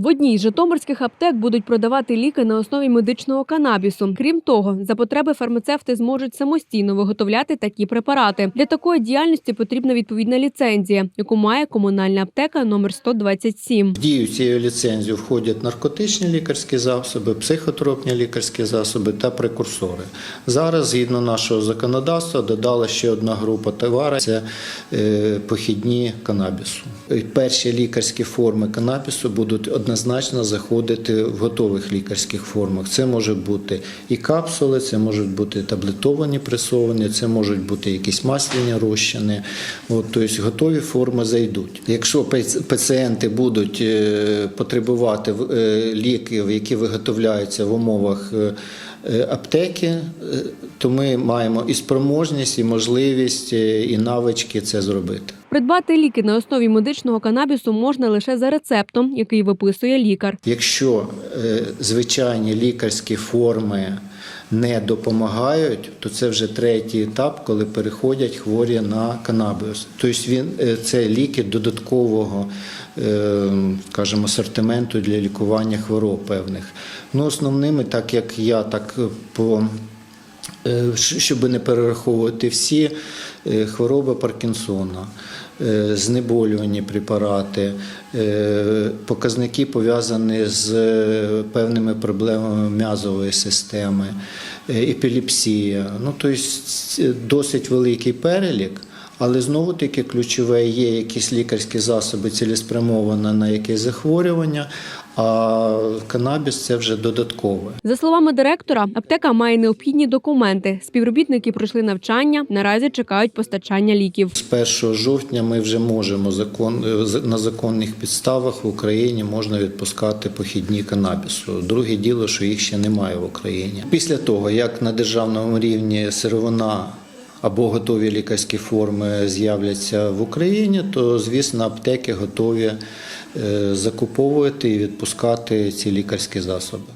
В одній з житомирських аптек будуть продавати ліки на основі медичного канабісу. Крім того, за потреби фармацевти зможуть самостійно виготовляти такі препарати. Для такої діяльності потрібна відповідна ліцензія, яку має комунальна аптека номер 127. В дію цієї ліцензії входять наркотичні лікарські засоби, психотропні лікарські засоби та прекурсори. Зараз, згідно нашого законодавства, додала ще одна група товарів – це е, похідні канабісу. Перші лікарські форми канабісу будуть однозначно заходити в готових лікарських формах. Це може бути і капсули, це можуть бути таблетовані пресовані, це можуть бути якісь масляні розчини. От, тобто готові форми зайдуть. Якщо пацієнти будуть е, потребувати е, ліків, які виготовляються в умовах е, аптеки, то ми маємо і спроможність, і можливість, і навички це зробити. Придбати ліки на основі медичного канабісу можна лише за рецептом, який виписує лікар. Якщо е, звичайні лікарські форми не допомагають, то це вже третій етап, коли переходять хворі на канабіус. Тобто він е, це ліки додаткового, е, скажімо, асортименту для лікування хвороб певних. Ну, основними, так як я так по щоб не перераховувати всі е, хвороби Паркінсона, е, знеболювані препарати, е, показники пов'язані з е, певними проблемами м'язової системи, е, епілепсія. Ну, тобто досить великий перелік. Але знову таки ключове є якісь лікарські засоби цілеспрямовані на якесь захворювання, а канабіс це вже додаткове. За словами директора, аптека має необхідні документи. Співробітники пройшли навчання. Наразі чекають постачання ліків. З 1 жовтня ми вже можемо закон на законних підставах в Україні можна відпускати похідні канабісу. Друге діло, що їх ще немає в Україні. Після того, як на державному рівні сировина або готові лікарські форми з'являться в Україні, то звісно аптеки готові закуповувати і відпускати ці лікарські засоби.